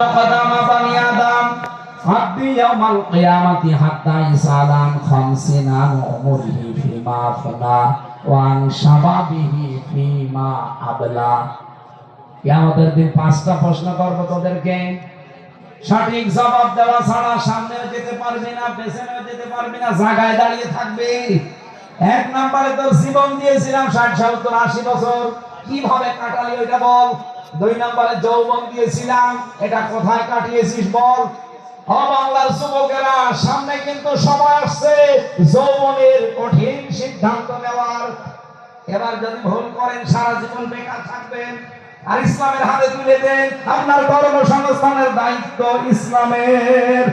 قدم بني آدم عبد يوم القيامة حتى يسأل عن خمسين عن عمره فيما أفنى وعن شبابه فيما أبلى কিয়ামতের দিন পাঁচটা প্রশ্ন করবো তোদেরকে সঠিক জবাব দেওয়া ছাড়া সামনেও যেতে পারবি না পেছনেও যেতে পারবি না জায়গায় দাঁড়িয়ে থাকবি এক নম্বরে তোর জীবন দিয়েছিলাম ষাট সত্তর আশি বছর কীভাবে কাটালি ওইটা বল? দুই নম্বরে যৌবন দিয়েছিলাম, এটা কোথায় কাটিয়েছিস বল? বাংলার যুবকেরা, সামনে কিন্তু সময় আসছে, যৌবনের কঠিন সিদ্ধান্ত নেওয়ার। এবার যদি ভুল করেন, সারা জীবন বেকার থাকবেন। আর ইসলামের হাতে তুলে দেন, আপনার কর্মসংস্থানের দায়িত্ব ইসলামের।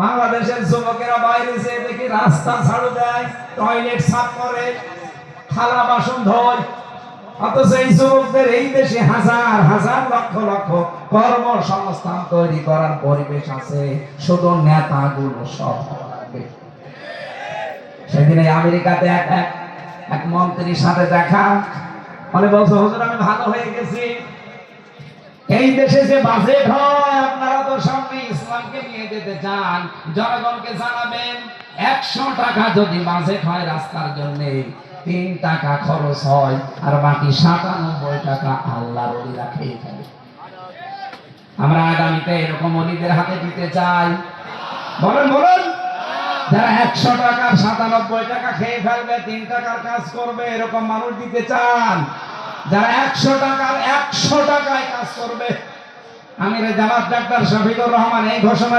বাংলাদেশের যুবকেরা বাইরে যে দেখি রাস্তা ঝাড়ু দেয়, টয়লেট সাফ করে, থালা বাসন ধোয় অথচ এই যুবকদের এই দেশে হাজার হাজার লক্ষ লক্ষ কর্মসংস্থান তৈরি করার পরিবেশ আছে। শুধু নেতাগুলো সব সেদিন এই আমেরিকাতে এক এক মন্ত্রীর সাথে দেখা। মানে হুজুর, আমি ভালো হয়ে গেছি। এই দেশে যে বাজেট হয় আপনারা তো সামনে ইসলামকে নিয়ে যেতে চান। জনগণকে জানাবেন, একশো টাকা যদি বাজেট হয় রাস্তার জন্য তিন টাকা খরচ হয়, আর বাকি সাতানব্বই টাকা আল্লাহর ওলিরা খেয়ে ফেলে। আমরা আগামীতে এরকম অলিদের হাতে দিতে চাই। বলেন বলেন। যারা একশো টাকার সাতানব্বই টাকা খেয়ে ফেলবে, তিন টাকার কাজ করবে, এরকম মানুষ দিতে চান। যারা একশো টাকার, একশো টাকায় কাজ করবে। আমির জামাত ডাক্তার শফিকুর রহমান এই ঘোষণা